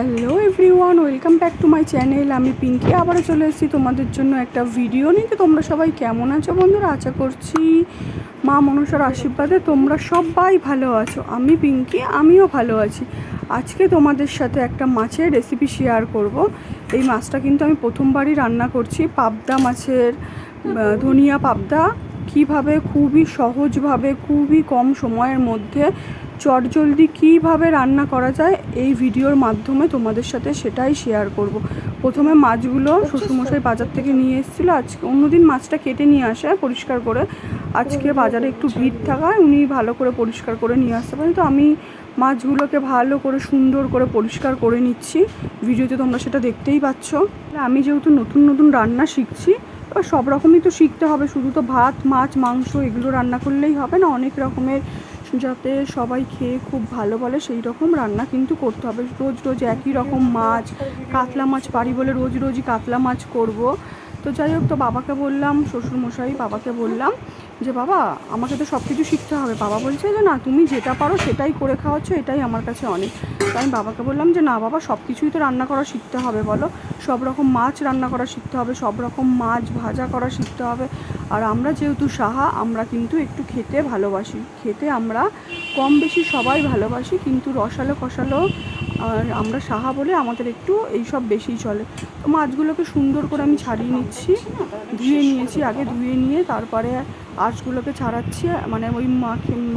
Hello everyone, welcome back to my channel. আমি পিঙ্কি, আবারও চলে এসেছি তোমাদের জন্য একটা ভিডিও নিতে তোমরা সবাই কেমন আছো বন্ধুরা? আশা করছি মা মনসার আশীর্বাদে তোমরা সবাই ভালো আছো। আমি পিঙ্কি, আমিও ভালো আছি। আজকে তোমাদের সাথে একটা মাছের রেসিপি শেয়ার করব। এই মাছটা কিন্তু আমি প্রথমবারই রান্না করছি। পাবদা মাছের ধনিয়া পাবদা কীভাবে খুবই সহজভাবে খুবই কম সময়ের মধ্যে চটজলদি কীভাবে রান্না করা যায় এই ভিডিওর মাধ্যমে তোমাদের সাথে সেটাই শেয়ার করব। প্রথমে মাছগুলো শ্বশুরমশাই বাজার থেকে নিয়ে এসেছিল। আজকে অন্যদিন মাছটা কেটে নিয়ে আসে পরিষ্কার করে। আজকে বাজারে একটু ভিড় থাকায় উনি ভালো করে পরিষ্কার করে নিয়ে আসতে পারেন। তো আমি মাছগুলোকে ভালো করে সুন্দর করে পরিষ্কার করে নিচ্ছি। ভিডিওতে তোমরা সেটা দেখতেই পাচ্ছ। আমি যেহেতু নতুন নতুন রান্না শিখছি এবার সব রকমই তো শিখতে হবে। শুধু তো ভাত, মাছ, মাংস এগুলো রান্না করলেই হবে না। অনেক রকমের যাতে সবাই খেয়ে খুব ভালো বলে সেই রকম রান্না কিন্তু করতে হবে। রোজ রোজ একই রকম মাছ, কাতলা মাছ পারি বলে রোজ, রোজই কাতলা মাছ করব। তো যাই হোক, তো বাবাকে বললাম, শ্বশুরমশাই বাবাকে বললাম যে, বাবা, আমাকে তো সব কিছু শিখতে হবে। বাবা বলছে যে, না, তুমি যেটা পারো সেটাই করে খাওয়াচ্ছ, এটাই আমার কাছে অনেক। তো আমি বাবাকে বললাম যে, না, বাবা সব কিছুই তো রান্না করা শিখতে হবে, বলো। সব রকম মাছ রান্না করা শিখতে হবে, সব রকম মাছ ভাজা করা শিখতে হবে। আর আমরা যেহেতু সাহা, আমরা কিন্তু একটু খেতে ভালোবাসি। খেতে আমরা কম বেশি সবাই ভালোবাসি, কিন্তু রসালো কষালো আর আমরা সাহা বলে আমাদের একটু এইসব বেশি চলে। তো মাছগুলোকে সুন্দর করে আমি ছাড়িয়ে নিচ্ছি, ধুয়ে নিয়েছি, আগে ধুয়ে নিয়ে তারপরে আঁশগুলোকে ছাড়াচ্ছি মানে ওই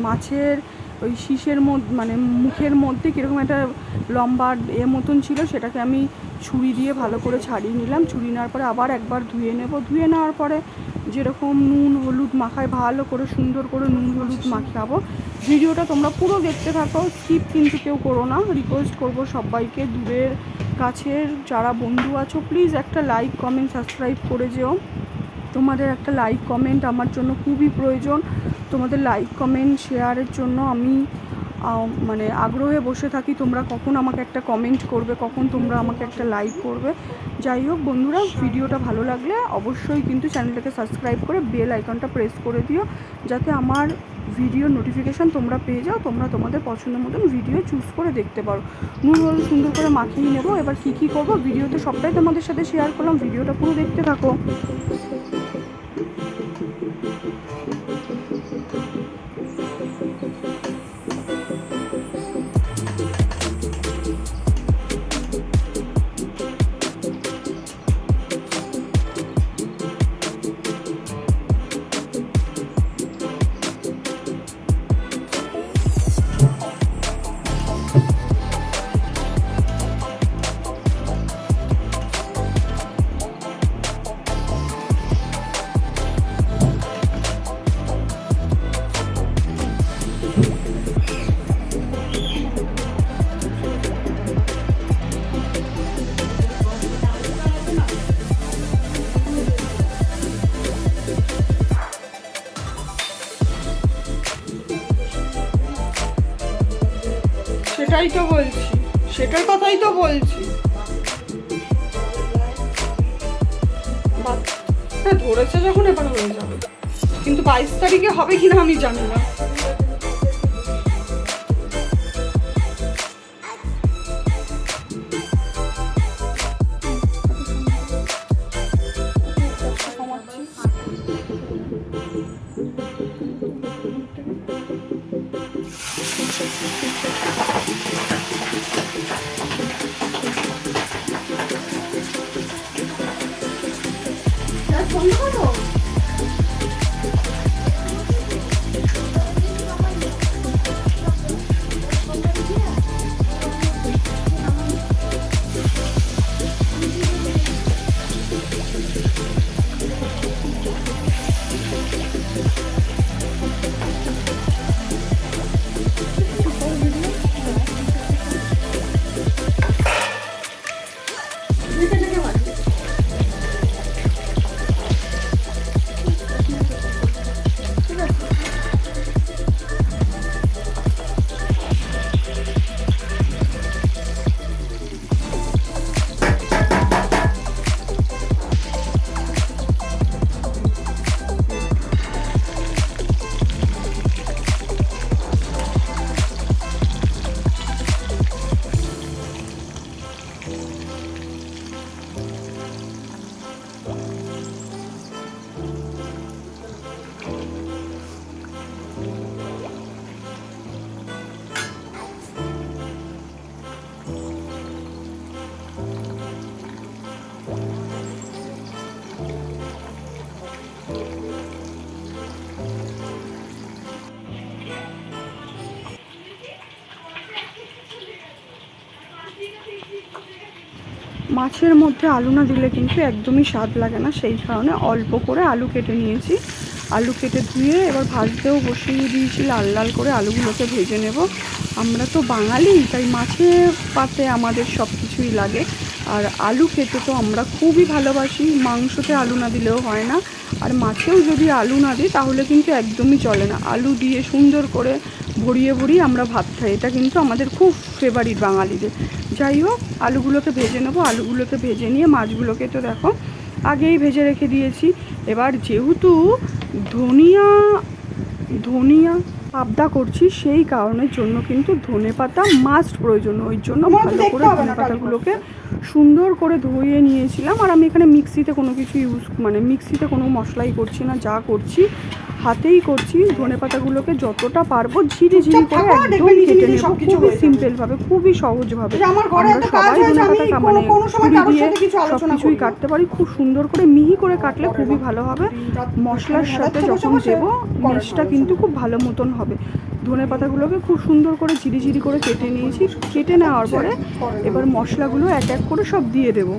মাছের, ওই শীষের মধ্যে মানে মুখের মধ্যে কীরকম একটা লম্বা এ মতন ছিল, সেটাকে আমি ছুরি দিয়ে ভালো করে ছাড়িয়ে নিলাম। ছুরি নেওয়ার পরে আবার একবার ধুয়ে নেব। ধুয়ে নেওয়ার পরে যেরকম নুন হলুদ মাখায়, ভালো করে, সুন্দর করে নুন হলুদ মাখাবো ভিডিওটা তোমরা পুরো দেখতে থাকো, স্কিপ কিন্তু কেউ করো না। রিকোয়েস্ট করব সবাইকে, দূরের, কাছের যারা বন্ধু আছো, প্লিজ একটা লাইক, কমেন্ট, সাবস্ক্রাইব করে যেও। তোমাদের একটা লাইক কমেন্ট আমার জন্য খুবই প্রয়োজন। তোমাদের লাইক কমেন্ট শেয়ারের জন্য আমি মানে আগ্রহে বসে থাকি, তোমরা কখন আমাকে একটা কমেন্ট করবে, কখন তোমরা আমাকে একটা লাইক করবে। যাই হোক বন্ধুরা ভিডিওটা ভালো লাগলে অবশ্যই কিন্তু চ্যানেলটাকে সাবস্ক্রাইব করে বেল আইকনটা প্রেস করে দিও, যাতে আমার ভিডিও নোটিফিকেশান তোমরা পেয়ে যাও, তোমরা তোমাদের পছন্দের মতন ভিডিও চুজ করে দেখতে পারো। নুন হলুদ সুন্দর করে মাখিয়ে নেব, এবার কী কী করব? ভিডিওতে সবটাই তোমাদের সাথে শেয়ার করলাম ভিডিওটা পুরো দেখতে থাকো। সেটাই তো বলছি, সেটার কথাই তো বলছি। হ্যাঁ ধরেছে যখন এবার হয়ে যাবে। কিন্তু বাইশ তারিখে হবে কিনা আমি জানি না। মাছের মধ্যে আলু না দিলে কিন্তু একদমই স্বাদ লাগে না। সেই কারণে অল্প করে আলু কেটে নিয়েছি। আলু কেটে ধুয়ে এবার ভাজতেও বসিয়ে দিয়েছি। লাল লাল করে আলুগুলোকে ভেজে নেব। আমরা তো বাঙালি, তাই মাছে পাতে আমাদের সব কিছুই লাগে। আর আলু খেতে তো আমরা খুবই ভালোবাসি। মাংসতে আলু না দিলেও হয় না। আর মাছেও যদি আলু না দিই তাহলে কিন্তু একদমই চলে না। আলু দিয়ে সুন্দর করে ভরিয়ে ভরিয়ে আমরা ভাত খাই। এটা কিন্তু আমাদের খুব ফেভারিট বাঙালিদের। যাই হোক আলুগুলোকে ভেজে নেব। আলুগুলোকে ভেজে নিয়ে মাছগুলোকে তো দেখো আগেই ভেজে রেখে দিয়েছি। এবার যেহেতু ধনিয়া ধনিয়া পাবদা করছি সেই কারণের জন্য কিন্তু ধনে পাতা মাস্ট প্রয়োজন। ওই জন্য ভালো করে ধনে পাতাগুলোকে সুন্দর করে ধুয়ে নিয়েছিলাম আর আমি এখানে মিক্সিতে কোনো কিছু ইউজ মানে মিক্সিতে কোনো মশলাই করছি না যা করছি হাতেই করছি ধনে পাতাগুলোকে যতটা পারব ঝিরি ঝিরি করে একদম কেটে নেব। খুবই হয়ে যাবে। সিম্পল ভাবে খুবই সহজ ভাবে। যে আমার সবাই ধনে আমি পাতা মানে ছুরি দিয়ে সাথে কিছু আলোচনা সবকিছুই কাটতে পারি খুব সুন্দর করে মিহি করে কাটলে খুবই ভালো হবে। মশলার সাথে যখন দেবো মেশটা কিন্তু খুব ভালো মতন হবে। ধনে পাতাগুলোকে খুব সুন্দর করে ঝিরি ঝিরি করে কেটে নিয়েছি। কেটে নেওয়ার পরে এবার মশলাগুলো এক এক করে সব দিয়ে দেবো।